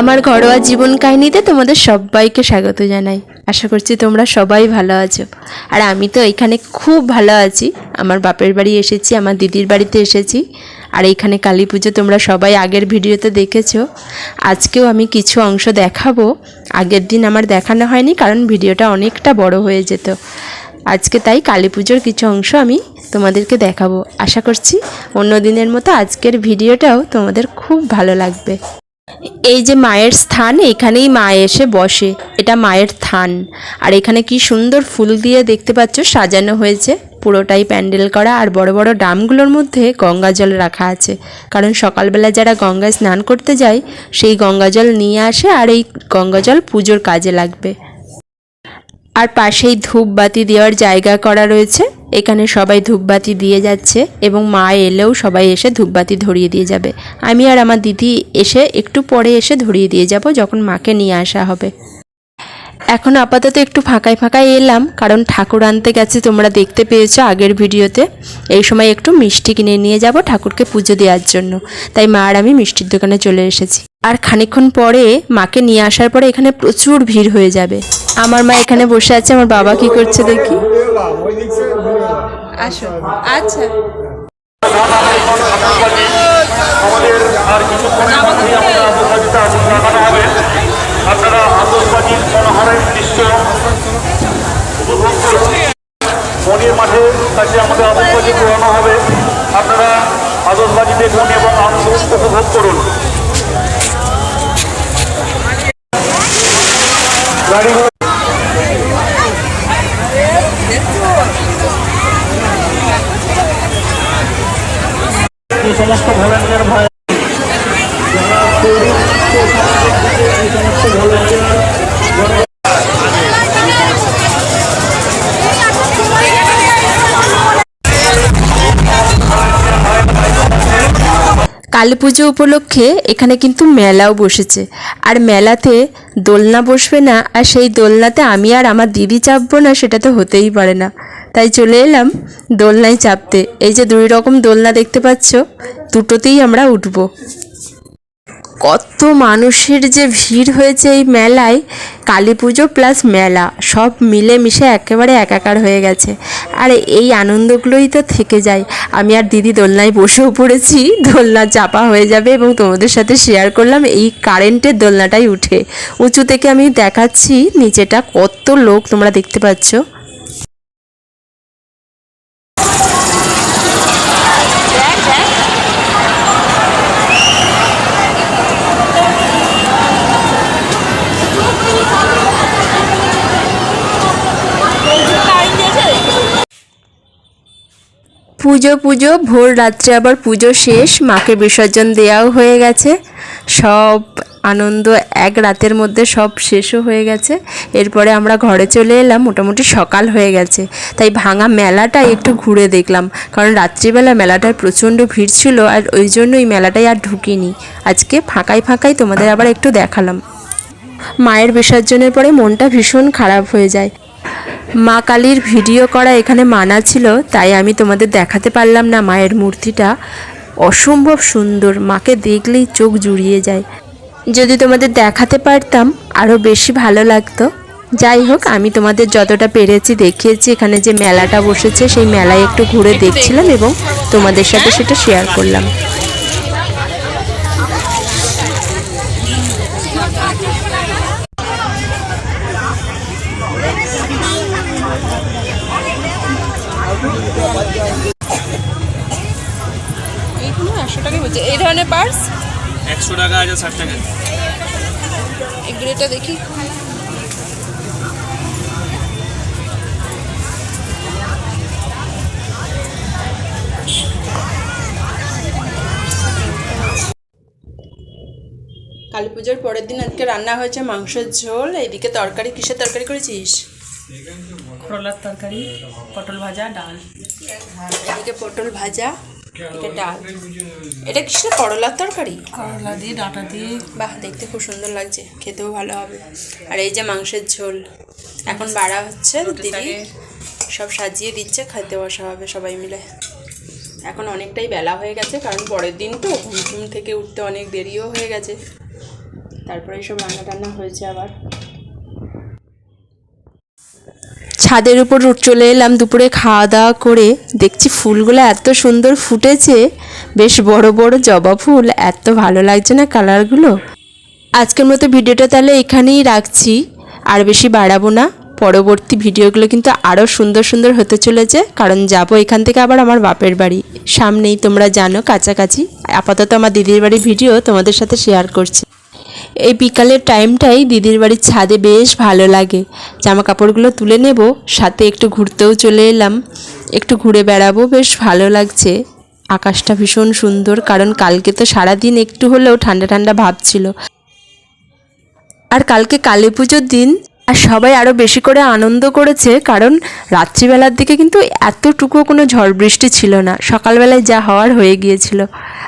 আমার ঘরোয়া জীবন কাহিনীতে তোমাদের সবাইকে স্বাগত জানাই। আশা করছি তোমরা সবাই ভালো আছো। আর আমি তো এখানে খুব ভালো আছি। আমার বাপের বাড়ি এসেছি, আমার দিদির বাড়িতে এসেছি। আর এইখানে কালী পুজো তোমরা সবাই আগের ভিডিওতে দেখেছ। আজকেও আমি কিছু অংশ দেখাবো। আগের দিন আমার দেখানো হয়নি, কারণ ভিডিওটা অনেকটা বড় হয়ে যেত। আজকে তাই কালী পুজোর কিছু অংশ আমি তোমাদেরকে দেখাবো। আশা করছি অন্য দিনের মতো আজকের ভিডিওটাও তোমাদের খুব ভালো লাগবে। এই যে মায়ের স্থান, এখানেই মা এসে বসে। এটা মায়ের থান। আর এখানে কি সুন্দর ফুল দিয়ে দেখতে পাচ্ছ, সাজানো হয়েছে। পুরোটাই প্যান্ডেল করা। আর বড় বড় ড্রামগুলোর মধ্যে গঙ্গা জল রাখা আছে। কারণ সকালবেলা যারা গঙ্গায় স্নান করতে যায়, সেই গঙ্গা জল নিয়ে আসে আর এই গঙ্গা জল পুজোর কাজে লাগবে। আর পাশেই ধূপবাতি দেওয়ার জায়গা করা রয়েছে। এখানে সবাই ধূপবাতি দিয়ে যাচ্ছে এবং মা এলেও সবাই এসে ধূপবাতি ধরিয়ে দিয়ে যাবে। আমি আর আমার দিদি এসে একটু পরে এসে ধরিয়ে দিয়ে যাব যখন মাকে নিয়ে আসা হবে। এখন আপাতত একটু ফাঁকায় ফাঁকায় এলাম, কারণ ঠাকুর আনতে গেছে তোমরা দেখতে পেয়েছ আগের ভিডিওতে। এই সময় একটু মিষ্টি কিনে নিয়ে যাব ঠাকুরকে পুজো দেওয়ার জন্য। তাই মা আর আমি মিষ্টির দোকানে চলে এসেছি। আর খানিকক্ষণ পরে মাকে নিয়ে আসার পরে এখানে প্রচুর ভিড় হয়ে যাবে। আমার মা এখানে বসে আছে, আমার বাবা কি করছে দেখি? আসো। আচ্ছা। আমাদের আর কিছুক্ষণের মধ্যেই আমরা লাগানো হবে। আপনারা আতসবাজির মনোহরের দৃশ্য উপভোগ করুন মনির মাঠের কাছে আমাদের আতসবাজি পোড়ানো হবে। আপনারা আতসবাজি দেখুন এবং আনন্দ উপভোগ করুন। গাড়িগুলো সমস্ত ভলেন্টিয়ার ভাই। যারা তৈরি হচ্ছে সমাজের দিকে এই সমস্ত ভলেন্টিয়ার। কালী পুজো উপলক্ষে এখানে কিন্তু মেলাও বসেছে। আর মেলাতে দোলনা বসবে না, আর সেই দোলনাতে আমি আর আমার দিদি চাপবো না, সেটা তো হতেই পারে না। তাই চলে এলাম দোলনায় চাপতে। এই যে দুই রকম দোলনা দেখতে পাচ্ছ, দুটোতেই আমরা উঠবো। কত মানুষের যে ভিড় হয়েছে এই মেলায়, কালী পুজো প্লাস মেলা, সব মিলে মিশে একেবারে একাকার হয়ে গেছে। আর এই আনন্দগুলোই তো থেকে যায়। আমি আর দিদি দোলনায় বসেও পড়েছি, দোলনা চাপা হয়ে যাবে এবং তোমাদের সাথে শেয়ার করলাম এই কারেন্টের দোলনাটাই উঠে। উঁচু থেকে আমি দেখাচ্ছি, নিচেটা কত লোক তোমরা দেখতে পাচ্ছ। পুজো পুজো, ভোর রাত্রে আবার পুজো শেষ, মাকে বিসর্জন দেওয়াও হয়ে গেছে। সব আনন্দ এক রাতের মধ্যে সব শেষও হয়ে গেছে। এরপরে আমরা ঘরে চলে এলাম, মোটামুটি সকাল হয়ে গেছে। তাই ভাঙা মেলাটা একটু ঘুরে দেখলাম। কারণ রাত্রিবেলা মেলাটায় প্রচণ্ড ভিড় ছিল আর ওই জন্য ওই মেলাটায় আর ঢুকিনি। আজকে ফাঁকাই ফাঁকাই তোমাদের আবার একটু দেখালাম। মায়ের বিসর্জনের পরে মনটা ভীষণ খারাপ হয়ে যায়। মা কালীর ভিডিও করা এখানে মানা ছিল তাই আমি তোমাদের দেখাতে পারলাম না মায়ের মূর্তিটা। অসম্ভব সুন্দর মাকে দেখলেই চোখ জুড়িয়ে যায়। যদি তোমাদের দেখাতে পারতাম আরও বেশি ভালো লাগতো। যাই হোক আমি তোমাদের যতটা পেরেছি দেখিয়েছি এখানে যে মেলাটা বসেছে সেই মেলায় একটু ঘুরে দেখছিলাম এবং তোমাদের সাথে সেটা শেয়ার করলাম। এই ধরনের পার্স একশো টাকা আছে ষাট টাকা। এগুলো এটা দেখি। কালী পুজোর পরের দিন আজকে রান্না হয়েছে মাংসের ঝোল। এইদিকে তরকারি কিসের তরকারি করেছিস? করলার তরকারি পটল ভাজা ডাল। এদিকে পটল ভাজা। এদিকে ডাল। এটা কিসের করলার তরকারি? করলা দিয়ে ডাটা দিয়ে। বাহ দেখতে খুব সুন্দর লাগছে। খেতেও ভালো হবে। আর এই যে মাংসের ঝোল। এখন বাড়া হচ্ছে দিদি সব সাজিয়ে দিচ্ছে খেতে বসা হবে সবাই মিলে। এখন অনেকটাই বেলা হয়ে গেছে কারণ পরের দিন তো ঘুম টুম থেকে উঠতে অনেক দেরিও হয়ে গেছে। তারপরে সব রান্না টান্না হয়েছে আবার। ছাদের উপর চলে এলাম দুপুরে খাওয়া দাওয়া করে। দেখছি ফুলগুলো এত সুন্দর ফুটেছে। বেশ বড় বড় জবা ফুল। এত ভালো লাগছে না কালারগুলো? আজকের মতো ভিডিওটা তাহলে এখানেই রাখছি। আর বেশি বাড়াবো না। পরবর্তী ভিডিওগুলো কিন্তু আরও সুন্দর সুন্দর হতে চলেছে। কারণ যাব এখান থেকে আবার আমার বাপের বাড়ি। সামনেই তোমরা জানো কাছাকাছি। আপাতত আমার দিদির বাড়ির ভিডিও তোমাদের সাথে শেয়ার করছি। এই বিকালের টাইমটাই দিদির বাড়ির ছাদে বেশ ভালো লাগে। জামা কাপড়গুলো তুলে নেব, সাথে একটু ঘুরতেও চলে এলাম। একটু ঘুরে বেড়াবো, বেশ ভালো লাগছে। আকাশটা ভীষণ সুন্দর, কারণ কালকে তো সারাদিন একটু হলেও ঠান্ডা ঠান্ডা ভাব ছিল। আর কালকে কালী পুজোর দিন, আর সবাই আরও বেশি করে আনন্দ করেছে, কারণ রাত্রিবেলার দিকে কিন্তু এতটুকু কোনো ঝড় বৃষ্টি ছিল না। সকালবেলায় যা হওয়ার হয়ে গিয়েছিল।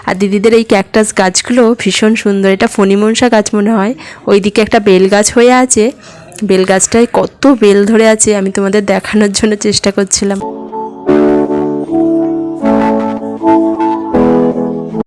আর দিদিদের এই ক্যাকটাস গাছগুলো ভীষণ সুন্দর। এটা ফণিমনসা গাছ মনে হয়। ওইদিকে একটা বেল গাছ হয়ে আছে। বেল গাছটায় কত বেল ধরে আছে আমি তোমাদের দেখানোর জন্য চেষ্টা করছিলাম।